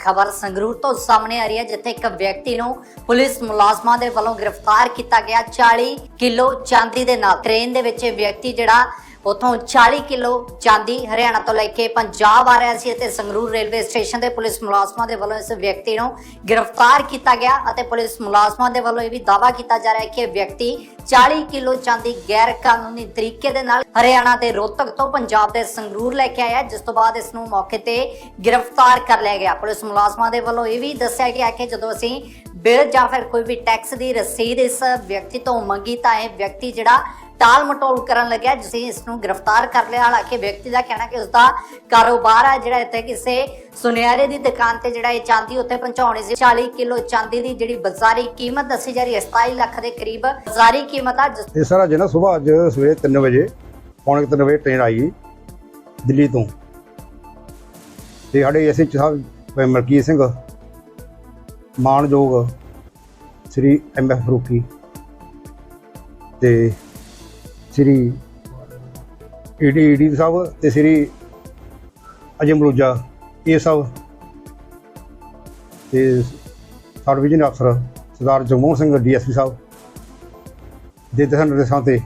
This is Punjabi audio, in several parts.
ਖਬਰ ਸੰਗਰੂਰ ਤੋਂ ਸਾਹਮਣੇ ਆ ਰਹੀ ਹੈ, ਜਿੱਥੇ ਇੱਕ ਵਿਅਕਤੀ ਨੂੰ ਪੁਲਿਸ ਮੁਲਾਜ਼ਮਾਂ ਦੇ ਵੱਲੋਂ ਗ੍ਰਿਫਤਾਰ ਕੀਤਾ ਗਿਆ। 40 ਕਿਲੋ ਚਾਂਦੀ ਦੇ ਨਾਲ ਟ੍ਰੇਨ ਦੇ ਵਿੱਚ ਇਹ ਵਿਅਕਤੀ ਜਿਹੜਾ ਉਥੋਂ 40 ਕਿਲੋ ਚਾਂਦੀ ਹਰਿਆਣਾ ਤੋਂ ਲੈ ਕੇ ਪੰਜਾਬ ਆ ਰਿਹਾ ਸੀ ਅਤੇ ਸੰਗਰੂਰ ਰੇਲਵੇ ਸਟੇਸ਼ਨ ਦੇ ਪੁਲਿਸ ਮੁਲਾਜ਼ਮਾਂ ਦੇ ਵੱਲੋਂ ਇਸ ਵਿਅਕਤੀ ਨੂੰ ਗ੍ਰਿਫਤਾਰ ਕੀਤਾ ਗਿਆ ਅਤੇ ਪੁਲਿਸ ਮੁਲਾਜ਼ਮਾਂ ਦੇ ਵੱਲੋਂ ਇਹ ਵੀ ਦਾਅਵਾ ਕੀਤਾ ਜਾ ਰਿਹਾ ਹੈ ਕਿ ਇਹ ਵਿਅਕਤੀ 40 ਕਿਲੋ ਚਾਂਦੀ ਗੈਰ ਕਾਨੂੰਨੀ ਤਰੀਕੇ ਦੇ ਨਾਲ ਹਰਿਆਣਾ ਦੇ ਰੋਹਤਕ ਤੋਂ ਪੰਜਾਬ ਦੇ ਸੰਗਰੂਰ ਲੈ ਕੇ ਆਇਆ ਜਿਸ ਤੋਂ ਬਾਅਦ ਇਸ ਨੂੰ ਮੌਕੇ ਤੇ ਗ੍ਰਿਫਤਾਰ ਕਰ ਲਿਆ ਗਿਆ। ਪੁਲਿਸ ਮੁਲਾਜ਼ਮਾਂ ਦੇ ਵੱਲੋਂ ਇਹ ਵੀ ਦੱਸਿਆ ਗਿਆ ਕਿ ਜਦੋਂ ਅਸੀਂ ਬਿੱਲ ਜਾਂ ਫਿਰ ਕੋਈ ਵੀ ਟੈਕਸ ਦੀ ਰਸੀਦ ਇਸ ਵਿਅਕਤੀ ਤੋਂ ਮੰਗੀ ਤਾਂ ਇਹ ਵਿਅਕਤੀ ਜਿਹੜਾ ਟਾਲ ਮਟੋਲ ਕਰਨ ਲੱਗਿਆ, ਜਿਸ ਇਸ ਨੂੰ ਗ੍ਰਿਫਤਾਰ ਕਰ ਲਿਆ। ਹਾਲਾਂਕਿ ਵਿਅਕਤੀ ਦਾ ਕਹਿਣਾ ਕਿ ਉਸ ਦਾ ਕਾਰੋਬਾਰ ਹੈ ਜਿਹੜਾ ਇੱਥੇ ਕਿਸੇ ਸੁਨਿਆਰੇ ਦੀ ਦੁਕਾਨ ਤੇ ਜਿਹੜਾ ਇਹ ਚਾਂਦੀ ਉੱਤੇ ਪਹੁੰਚਾਉਣੀ ਸੀ। 40 ਕਿਲੋ ਚਾਂਦੀ ਦੀ ਜਿਹੜੀ ਬਾਜ਼ਾਰੀ ਕੀਮਤ ਦੱਸੀ ਜਾ ਰਹੀ ਹੈ 27 ਲੱਖ ਦੇ ਕਰੀਬ ਬਾਜ਼ਾਰੀ ਕੀਮਤ ਆ ਇਹ ਸਾਰਾ ਜਿਹੜਾ ਸਵੇਰ ਅੱਜ ਸਵੇਰੇ 3 ਵਜੇ, ਪੌਣੇ 3 ਵਜੇ ਟ੍ਰੇਨ ਆਈ ਦਿੱਲੀ ਤੋਂ। ਤੇ ਸਾਡੇ ਐਸਐਚ ਸਾਹਿਬ ਮਲਕੀਤ ਸਿੰਘ, ਮਾਨਯੋਗ ਸ੍ਰੀ ਐਮ ਐਫ ਫਰੂਕੀ ਤੇ ਸ੍ਰੀ ਈਡੀ ਈਡੀ ਸਾਹਿਬ ਤੇ ਸ੍ਰੀ ਅਜੇ ਮਰੂਜਾ ਇਹ ਸਭ ਤੇ ਸਬ ਡਿਵੀਜ਼ਨ ਅਫਸਰ ਸਰਦਾਰ ਜਗਮੋਹਨ ਸਿੰਘ ਡੀਐਸਪੀ ਸਾਹਿਬ ਦੇ ਦਿਸ਼ਾ ਨਿਰਦੇਸ਼ਾਂ ਤੇ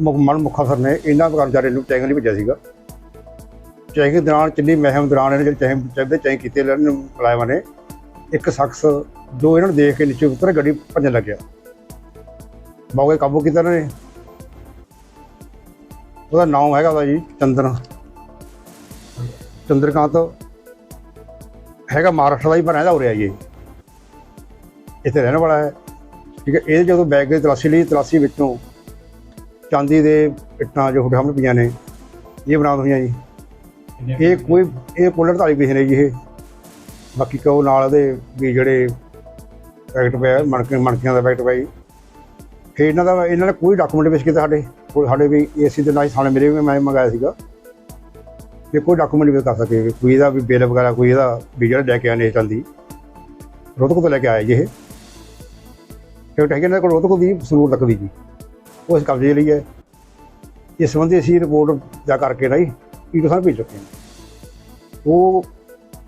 ਮੁੱਖ ਮਨ ਮੁੱਖ ਅਫਸਰ ਨੇ ਇਹਨਾਂ ਕਰਮਚਾਰੀਆਂ ਨੂੰ ਚੈਕਿੰਗ ਲਈ ਭੇਜਿਆ ਸੀਗਾ। ਚੈਕਿੰਗ ਦੌਰਾਨ ਚੱਲੀ ਮਹਿਮ ਦੌਰਾਨ ਇਹਨਾਂ ਜਿਹੜੇ ਚੈਕਿੰਗ ਚੱਲਦੇ ਚੈਕਿੰਗ ਕੀਤੇ, ਇਹਨਾਂ ਨੂੰ ਮੁਲਾਜ਼ਮਾਂ ਨੇ। ਇੱਕ ਸ਼ਖਸ, ਦੋ ਇਹਨਾਂ ਨੂੰ ਦੇਖ ਕੇ ਨੀਚੇ ਉਤਰ ਗੱਡੀ ਭੱਜਣ ਲੱਗਿਆ। ਮੌਕੇ ਕਾਬੂ ਕੀਤਾ ਇਹਨਾਂ ਨੇ? ਉਹਦਾ ਨਾਮ ਹੈਗਾ ਉਹਦਾ ਜੀ ਚੰਦਰ ਚੰਦਰਕਾਂਤ ਹੈਗਾ ਮਹਾਰਾਸ਼ਟਰ ਦਾ ਹੀ ਪਰ ਰਹਿੰਦਾ ਹੋ ਰਿਹਾ ਜੀ। ਇੱਥੇ ਰਹਿਣ ਵਾਲਾ ਹੈ। ਠੀਕ ਹੈ ਇਹ ਜਦੋਂ ਬੈਗ ਦੀ ਤਲਾਸ਼ੀ ਲਈ ਤਲਾਸ਼ੀ ਵਿੱਚੋਂ ਚਾਂਦੀ ਦੇ ਇੱਟਾਂ ਜੋ ਸਾਹਮਣੇ ਪਈਆਂ ਨੇ ਇਹ ਬਰਾਮਦ ਹੋਈਆਂ ਜੀ। ਇਹ ਕੋਈ ਇਹ ਪੁੱਲਰ ਧਾਰੀ ਕਿਸੇ ਨੇ ਜੀ ਇਹ। ਬਾਕੀ ਕੋ ਨਾਲ ਉਹਦੇ ਵੀ ਜਿਹੜੇ ਪੈਕਟ ਪਿਆ ਮਣਕੇ ਮਣਕਿਆਂ ਦਾ ਪੈਕਟ ਜੀ। ਫਿਰ ਇਹਨਾਂ ਦਾ ਇਹਨਾਂ ਨੇ ਕੋਈ ਡਾਕੂਮੈਂਟ ਪੇਸ਼ ਕੀਤਾ ਸਾਡੇ ਕੋਲ ਸਾਡੇ ਵੀ ਏਸੀ ਦੇ ਨਾਲ ਹੀ ਥਾਣੇ ਮੇਰੇ ਵੀ ਮੈਂ ਮੰਗਾਇਆ ਸੀਗਾ। ਕਿ ਕੋਈ ਡਾਕੂਮੈਂਟ ਵੀ ਕਰ ਸਕੇ ਕੋਈ ਇਹਦਾ ਵੀ ਬਿੱਲ ਵਗੈਰਾ ਕੋਈ ਇਹਦਾ ਵੀ ਜਿਹੜਾ ਲੈ ਕੇ ਆਨੇ ਚਾਂਦੀ ਰੋਹਤਕ ਤੋਂ ਲੈ ਕੇ ਆਏ ਜੀ ਇਹ। ਫਿਰ ਹੈਗੇ ਇਹਨਾਂ ਕੋਲ ਰੋਹਤਕ ਦੀ ਸਰੂਰ ਤੱਕ ਦੀ ਜੀ। ਉਹ ਅਸੀਂ ਕਬਜ਼ੇ ਲਈ ਹੈ। ਇਸ ਸੰਬੰਧੀ ਅਸੀਂ ਰਿਪੋਰਟ ਜਾ ਕਰਕੇ ਨਾ ਜੀ ਈਟੋ ਸਾਹਿਬ ਭੇਜ ਚੁੱਕੇ ਹਾਂ। ਉਹ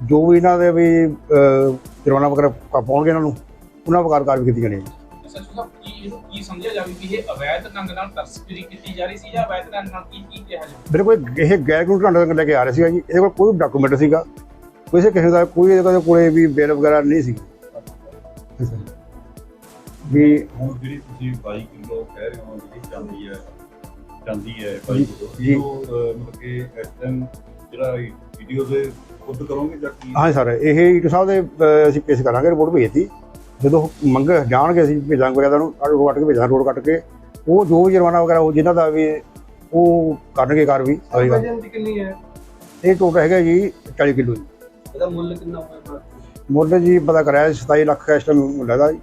ਜੋ ਵੀ ਇਹਨਾਂ ਦੇ ਵੀ ਅਹ, ਜੁਰਮਾਨਾ ਵਗੈਰਾ ਪਾਉਣਗੇ ਇਹਨਾਂ ਨੂੰ ਉਹਨਾਂ ਵਗਾਰ ਕਾਰਵਾਈ ਕੀਤੀ ਜਾਣੀ ਹੈ ਜੀ। ਸੱਚੋ ਸਾਹਿਬ ਕੀ ਇਹਨੂੰ ਕੀ ਸਮਝਿਆ ਜਾਵੇ ਕਿ ਇਹ ਅਵੈਧ ਢੰਗ ਨਾਲ ਤਸਕਰੀ ਕੀਤੀ ਜਾ ਰਹੀ ਸੀ ਜਾਂ ਅਵੈਧ ਢੰਗ ਨਾਲ ਕੀ ਕੀ ਕਿਹਾ ਜਾ ਮੇਰੇ ਕੋਲ ਇਹ ਗੈਰ ਕਾਨੂੰਨੀ ਢੰਗ ਨਾਲ ਲੈ ਕੇ ਆ ਰਿਹਾ ਸੀਗਾ ਜੀ। ਇਹਦੇ ਕੋਲ ਕੋਈ ਡਾਕੂਮੈਂਟ ਸੀਗਾ। ਕਿਸੇ ਕਿਸੇ ਦਾ ਕੋਈ ਇਹਦੇ ਕੋਲ ਵੀ ਬਿੱਲ ਵਗੈਰਾ ਨਹੀਂ ਸੀ। ਵੀ ਹੁਣ ਜਿਹੜੀ ਤੁਸੀਂ 22 ਕਿਲੋ ਕਹਿ ਰਹੇ ਹੋ ਜਿਹੜੀ ਚਾਂਦੀ ਹੈ ਚਾਂਦੀ ਹੈ 22 ਕਿਲੋ ਜੀ। ਮਤਲਬ ਕਿ ਇਸ ਟਾਈਮ ਜਿਹੜਾ ਵੀਡੀਓ ਦੇ ਖੁਦ ਕਰੋਗੇ ਜਾਂ ਕੀ? ਹਾਂ ਸਰ ਇਹ ਈਟੋ ਸਾਹਿਬ ਦੇ ਅਸੀਂ ਪੇਸ਼ ਕਰਾਂਗੇ ਰਿਪੋਰਟ ਭੇਜਤੀ ਜਦੋਂ ਮੰਗ ਜਾਣਗੇ ਅਸੀਂ ਭੇਜਾਂਗੇ ਉਹਨਾਂ ਨੂੰ ਰੋਡ ਕੱਟ ਕੇ ਭੇਜਾਂਗੇ ਰੋਡ ਕੱਟ ਕੇ ਉਹ ਜੋ ਵੀ ਜੁਰਮਾਨਾ ਵਗੈਰਾ ਉਹ ਜਿਨ੍ਹਾਂ ਦਾ ਵੀ ਉਹ ਕਰਨਗੇ ਅਗਲੀ ਵਾਰ। ਵਜਨ ਦੀ ਕਿੰਨੀ ਹੈ? ਇਹ ਟੋਟਲ ਹੈਗਾ ਜੀ 40 ਕਿਲੋ ਜੀ। ਇਹਦਾ ਮੁੱਲ ਕਿੰਨਾ ਹੋਇਆ ਮੁੱਲ ਜੀ ਪਤਾ ਕਰਾਇਆ 27 ਲੱਖ ਇਸ ਟਾਈਮ ਮੁੱਲ ਜੀ।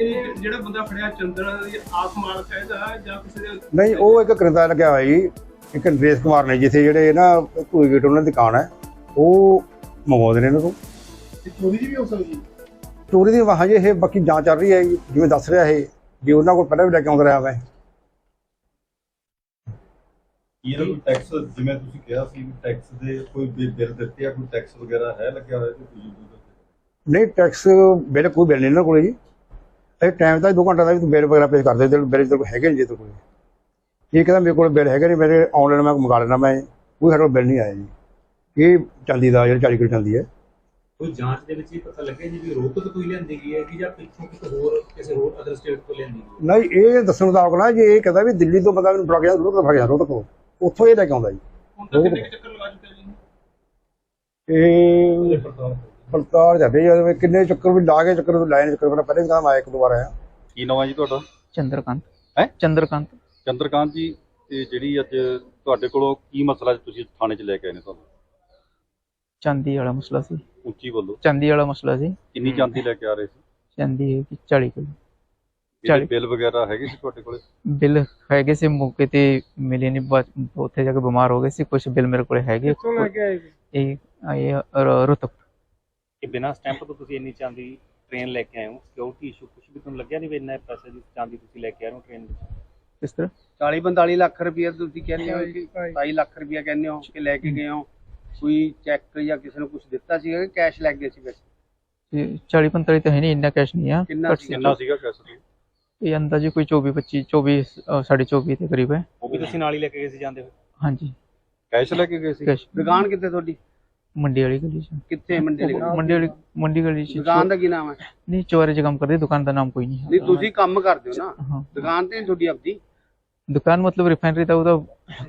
ਇਹ ਜਿਹੜਾ ਬੰਦਾ ਫੜਿਆ ਚੰਦਰ ਦੀ ਆਪ ਮਾਲਕ ਹੈ ਜਾਂ ਕਿਸੇ ਦੇ ਨਹੀਂ ਉਹ ਇੱਕ ਕਿਰਦਾ ਲੱਗਿਆ ਹੋਇਆ ਜੀ ਇੱਕ ਨਰੇਸ਼ ਕੁਮਾਰ ਨੇ ਜਿੱਥੇ ਜਿਹੜੇ ਨਾ ਧੂਈ ਗੇਟ ਉਹਨਾਂ ਦੀ ਦੁਕਾਨ ਹੈ ਉਹ ਮੰਗਵਾਉਂਦੇ ਨੇ ਇਹਨਾਂ ਤੋਂ। ਚੋਰੀ ਵੀ ਹੋ ਸਕਦੀ ਚੋਰੀ ਦੀ ਵਾਹ ਜੇ ਇਹ ਬਾਕੀ ਜਾਂਚ ਚੱਲ ਰਹੀ ਹੈ ਜਿਵੇਂ ਦੱਸ ਰਿਹਾ ਇਹ ਵੀ ਉਹਨਾਂ ਕੋਲ ਪਹਿਲਾਂ ਵੀ ਲੈ ਕੇ ਆਉਂਦਾ ਰਿਹਾ ਮੈਂ। ਕੀ ਇਹਦਾ ਕੋਈ ਟੈਕਸ ਜਿਵੇਂ ਤੁਸੀਂ ਕਿਹਾ ਸੀ ਟੈਕਸ ਦੇ ਕੋਈ ਬਿੱਲ ਦਿੱਤੇ ਆ ਕੋਈ ਟੈਕਸ ਵਗੈਰਾ ਹੈ ਲੱਗਿਆ ਹੋਇਆ ਤੇ ਤੁਸੀਂ ਨਹੀਂ ਟੈਕਸ ਬਿੱਲ ਕੋਈ ਬਿੱਲ ਨਹੀਂ ਇਹਨਾਂ ਕੋਲ ਜੀ। ਇਹ ਟਾਈਮ ਤਾਂ 2 ਘੰਟੇ ਦਾ ਵੀ ਬਿੱਲ ਵਗੈਰਾ ਪੇਸ਼ ਕਰ ਦੇ ਤੇ ਬਿੱਲ ਤੇ ਹੈਗੇ ਨਹੀਂ ਜੇ ਕੋਲ। ਇਹ ਕਹਿੰਦਾ ਮੇਰੇ ਕੋਲ ਬਿੱਲ ਹੈਗੇ ਨਹੀਂ ਮੇਰੇ ਆਨਲਾਈਨ ਮੈਂ ਮੰਗਾ ਲੈਣਾ ਮੈਂ ਕੋਈ ਸਾਡੇ ਕੋਲ ਬਿੱਲ ਨਹੀਂ ਆਇਆ ਜੀ। ਇਹ ਚਾਂਦੀ ਦਾ ਜਿਹੜਾ 40 ਕਿਲੋ ਚਾਂਦੀ ਹੈ। ਕੋਈ ਜਾਂਚ ਦੇ ਵਿੱਚ ਹੀ ਪਤਾ ਲੱਗਿਆ ਜੀ ਵੀ ਰੋਹਤਕ ਤੋਂ ਹੀ ਲਿਆਂਦੀ ਗਈ ਹੈ ਕਿ ਜਾਂ ਪਿੱਛੋਂ ਕਿਸੇ ਹੋਰ ਕਿਸੇ ਹੋਰ ਅਦਰ ਸਟੇਟ ਤੋਂ ਲਿਆਂਦੀ ਗਈ ਹੈ? ਨਹੀਂ ਇਹ ਦੱਸਣ ਦਾ ਨਾ ਜੀ ਇਹ ਕਹਿੰਦਾ ਵੀ ਦਿੱਲੀ ਤੋਂ ਬੰਦਾ ਮੈਨੂੰ ਫੜਾ ਗਿਆ ਰੋਡ ਤੋਂ ਫੜ ਗਿਆ ਰੋਡ ਤੋਂ। ਉੱਥੋਂ ਇਹ ਲੈ ਕੇ ਆਉਂਦਾ ਜੀ। ਇਹ ਪੜਤਾਲ ਜਾਂਦੇ ਜੀ ਕਿੰਨੇ ਚੱਕਰ ਵੀ ਲਾ ਕੇ ਚੱਕਰ ਵੀ ਲਾਏ ਚੱਕਰ ਮੈਂ ਪਹਿਲੇ ਵੀ ਕਦਮ ਆਇਆ ਇੱਕ ਦੋ ਵਾਰ ਆਇਆ। ਕੀ ਨਾਮ ਹੈ ਜੀ ਤੁਹਾਡਾ? ਚੰਦਰਕਾਂਤ। ਹੈਂ? ਚੰਦਰਕਾਂਤ। ਚੰਦਰਕਾਂਤ ਜੀ ਤੇ ਜਿਹੜੀ ਅੱਜ ਤੁਹਾਡੇ ਕੋਲੋਂ ਕੀ ਮਸਲਾ ਤੁਸੀਂ ਥਾਣੇ 'ਚ ਲੈ ਕੇ ਆਏ ਨੇ ਤੁਹਾਨੂੰ? ਚਾਂਦੀ ਵਾਲਾ ਮਸਲਾ ਸੀ। ਉੱਚੀ ਬੋਲੋ। ਚਾਂਦੀ ਵਾਲਾ ਮਸਲਾ ਸੀ। ਕਿੰਨੀ ਚਾਂਦੀ ਲੈ ਕੇ ਆ ਰਹੇ ਸੀ? ਚਾਂਦੀ ਹੈ ਕਿ। 40 ਕਿਲੋ ਚਾਲੀ। ਬਿੱਲ ਵਗੈਰਾ ਹੈਗੇ ਸੀ ਤੁਹਾਡੇ ਕੋਲੇ? ਬਿੱਲ ਹੈਗੇ ਸੀ ਮੌਕੇ ਤੇ ਮਿਲੇ ਨਹੀਂ ਉੱਥੇ ਜਾ ਕੇ ਬਿਮਾਰ ਹੋ ਗਏ ਸੀ। ਕੁਝ ਬਿੱਲ ਮੇਰੇ ਕੋਲ ਹੈਗੇ। ਕਿੱਥੋਂ ਲੈ ਕੇ ਆਏ ਜੀ ਇਹ ਇਹ ਰ- ਰੋਹਤਕ। ਕਿ ਬਿਨਾਂ ਸਟੈਂਪ ਤੋਂ ਤੁਸੀਂ ਇੰਨੀ ਚਾਂਦੀ ਟ੍ਰੇਨ ਲੈ ਕੇ ਆਏ ਹੋ? ਸਿਕਿਉਰਿਟੀ ਇਸ਼ੂ ਕੁਝ ਵੀ ਤੁਹਾਨੂੰ ਲੱਗਿਆ ਨਹੀਂ ਵੀ ਇੰਨਾ ਪੈਸੇ ਦੀ ਚਾਂਦੀ ਤੁਸੀਂ ਲੈ ਕੇ ਆਏ ਹੋ ਟ੍ਰੇਨ ਵਿੱਚ? ਕਿਸ ਤਰ੍ਹਾਂ? 40 45 ਲੱਖ ਰੁਪਏ ਤੁਸੀਂ ਕਹਿੰਦੇ ਹੋ ਕਿ 27 ਲੱਖ ਰੁਪਏ ਕਹਿੰਦੇ ਹੋ ਕਿ ਲੈ ਕੇ ਗਏ ਹੋ। ਕੋਈ ਚੈੱਕ ਜਾਂ ਕਿਸੇ ਨੂੰ ਕੁਝ ਦਿੱਤਾ ਸੀਗਾ ਕਿ ਕੈਸ਼ ਲੈ ਗਏ ਸੀ ਵੈਸੇ ਤੇ 40 45 ਤਾਂ ਹੈ ਨਹੀਂ ਇੰਨਾ ਕੈਸ਼ ਨਹੀਂ ਆ ਕਿੰਨਾ ਸੀ? ਕਿੰਨਾ ਸੀਗਾ ਕੈਸ਼ ਇਹ ਅੰਦਾਜ਼ੇ ਕੋਈ 24 25 24 ਅ, ਸਾਢੇ 24 ਦੇ ਕਰੀਬ ਹੈ। ਉਹ ਵੀ ਤੁਸੀਂ ਨਾਲ ਹੀ ਲੈ ਕੇ ਗਏ ਸੀ ਜਾਂਦੇ ਹੋਏ? ਹਾਂਜੀ। ਕੈਸ਼ ਲੈ ਕੇ ਗਏ ਸੀ? ਕੈਸ਼ ਦੁਕਾਨ ਕਿੱਥੇ ਤੁਹਾਡੀ? ਮੰਡੀ ਵਾਲੀ ਗਲੀ ਚ। ਕਿੱਥੇ ਮੰਡੀ ਦੀ ਮੰਡੀ ਵਾਲੀ ਮੰਡੀ ਗਲੀ ਚ। ਦੁਕਾਨ ਦਾ ਕੀ ਨਾਮ ਹੈ? ਨਹੀਂ ਚੋਰੇ ਚ ਕੰਮ ਕਰਦੇ ਦੁਕਾਨ ਦਾ ਨਾਮ ਕੋਈ ਨਹੀਂ ਨਹੀਂ ਤੁਸੀਂ ਕੰਮ ਕਰਦੇ ਹੋ ਨਾ? ਹਾਂ। ਦੁਕਾਨ ਤੇ ਨੀ ਤੁਹਾਡੀ ਆਪਦੀ? ਦੁਕਾਨ ਮਤਲਬ ਰਿਫਾਈਨਰੀ ਦਾ ਉਹਦਾ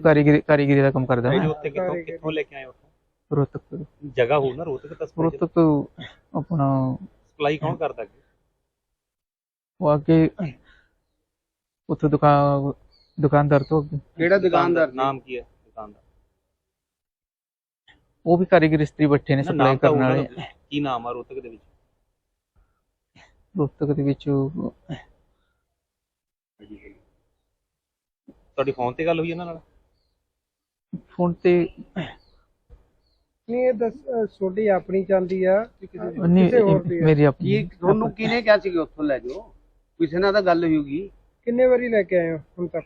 ਕਾਰੀਗਰੀ ਕਾਰੀਗਰੀ ਦਾ ਕੰਮ ਕਰਦਾ। ਹੈ ਉੱਥੇ ਕਿੱਥੋਂ ਕਿੱਥੋਂ ਲੈ ਕੇ ਆਏ ਹੋ? ਰੋਹਤਕ ਜਗ੍ਹਾ ਹੋ ਨਾ ਰੋਤਕ ਤਾਂ ਰੋਹਤਕ ਆਪਣਾ ਸਪਲਾਈ ਕੌਣ ਕਰਦਾ ਅੱਗੇ? ਉਹ ਅੱਗੇ ਉੱਥੇ ਦੁਕਾਨ ਦੁਕਾਨਦਾਰ ਤੋਂ ਅੱਗੇ। ਕਿਹੜਾ ਦੁਕਾਨਦਾਰ? ਨਾਮ ਕੀ ਹੈ ਦੁਕਾਨ ਦਾ ਉਹ ਵੀ ਕਾਰੀਗਰ ਇਸਤਰੀ ਬੱਠੇ ਨੇ ਨਾ, ਸਪਲਾਈ ਨਾਮ ਤਾਂ ਕਰਨ ਉਹਨਾਂ ਵਾਲੇ। ਦਾ ਕੀ ਨਾਮ ਆ ਰੋਤਕ ਦੇ ਵਿੱਚ? ਰੋਹਤਕ ਦੇ ਵਿੱਚ ਉਹ- ਤੁਹਾਡੀ ਫੋਨ ਤੇ ਗੱਲ ਹੋਈ ਇਹਨਾਂ ਨਾਲ? ਫੋਨ ਤੇ ਨਹੀਂ ਇਹ ਦੱਸ ਤੁਹਾਡੀ ਆਪਣੀ ਚਾਂਦੀ ਆ ਕਿ ਕਿਸੇ ਦੀ? ਨਹੀਂ ਕਿਸੇ ਹੋਰ ਦੀ ਆ? ਮੇਰੀ ਆਪਣੀ ਕੀ ਤੁਹਾਨੂੰ ਕਿਹਨੇ ਕਿਹਾ ਸੀ ਕਿ ਉੱਥੋਂ ਲੈ ਜਾਓ? ਕਿਸੇ ਨਾਲ ਤਾਂ ਗੱਲ ਹੋਊਗੀ। ਕਿੰਨੇ ਵਾਰੀ ਲੈ ਕੇ ਆਏ ਹੋ ਹੁਣ ਤੱਕ?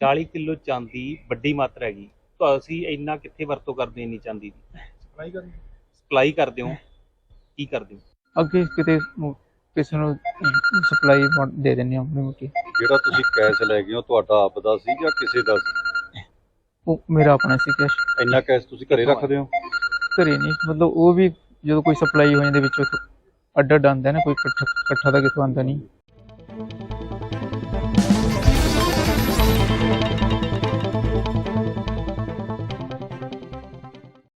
40 ਕਿਲੋ ਚਾਂਦੀ ਵੱਡੀ ਮਾਤਰਾ ਹੈਗੀ। ਤਾਂ ਅਸੀਂ ਇੰਨਾ ਕਿੱਥੇ ਵਰਤੋਂ ਕਰਦੇ ਇੰਨੀ ਚਾਂਦੀ ਦੀ? ਸਪਲਾਈ ਕਰਦੇ ਹੋ। ਕੀ ਕਰਦੇ ਹੋ? ਅੱਗੇ ਕਿਤੇ ਉਹ ਕਿਸੇ ਨੂੰ ਸਪਲਾਈ ਦੇ ਦਿੰਦੇ ਹਾਂ ਆਪਣੀ ਮੁੱਠੀ। ਜਿਹੜਾ ਤੁਸੀਂ ਕੈਸ਼ ਲੈ ਗਏ ਹੋ ਤੁਹਾਡਾ ਆਪ ਦਾ ਸੀ ਜਾਂ ਕਿਸੇ ਦਾ ਸੀ? ਉਹ ਮੇਰਾ ਆਪਣਾ ਸੀ ਕੈਸ਼ ਇੰਨਾ ਕੈਸ਼ ਤੁਸੀਂ ਘਰੇ ਰੱਖਦੇ ਹੋ? ਘਰੇ ਨਹੀਂ ਮਤਲਬ ਉਹ ਵੀ ਜਦੋਂ ਕੋਈ ਸਪਲਾਈ ਹੋ ਜਾਂਦੇ ਵਿੱਚੋਂ ਅੱਡ ਅੱਡ ਆਉਂਦਾ ਨਾ ਕੋਈ ਇਕੱਠਾ ਇਕੱਠਾ ਦਾ ਕਿਥੋਂ ਆਉਂਦਾ ਨਹੀਂ।